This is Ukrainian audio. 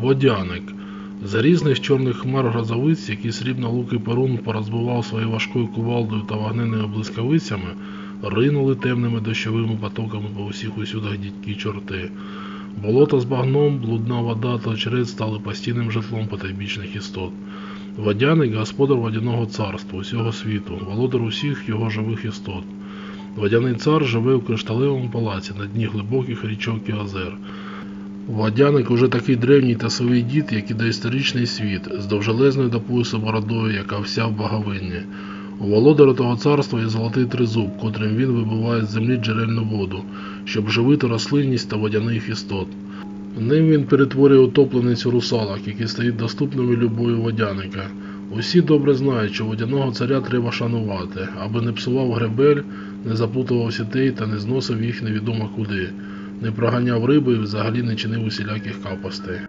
Водяник. З різних чорних хмар грозовиць, які срібно луки Перун порозбивав своєю важкою кувалдою та вогненними блискавицями, ринули темними дощовими потоками по усіх усюдах дідькі чорти. Болото з багном, блудна вода та очерет стали постійним житлом потайбічних істот. Водяник господар водяного царства, усього світу, володар усіх його живих істот. Водяний цар живе у кришталевому палаці на дні глибоких річок і озер. Водяник уже такий древній та свій дід, як і доісторичний світ, з довжелезною до поясу бородою, яка вся в баговинні. У володаря того царства є золотий тризуб, котрим він вибиває з землі джерельну воду, щоб живити рослинність та водяних істот. Ним він перетворює утопленицю русалок, які стають доступними любою водяника. Усі добре знають, що водяного царя треба шанувати, аби не псував гребель, не заплутував сітей та не зносив їх невідомо куди, не проганяв риби і взагалі не чинив усіляких капостей.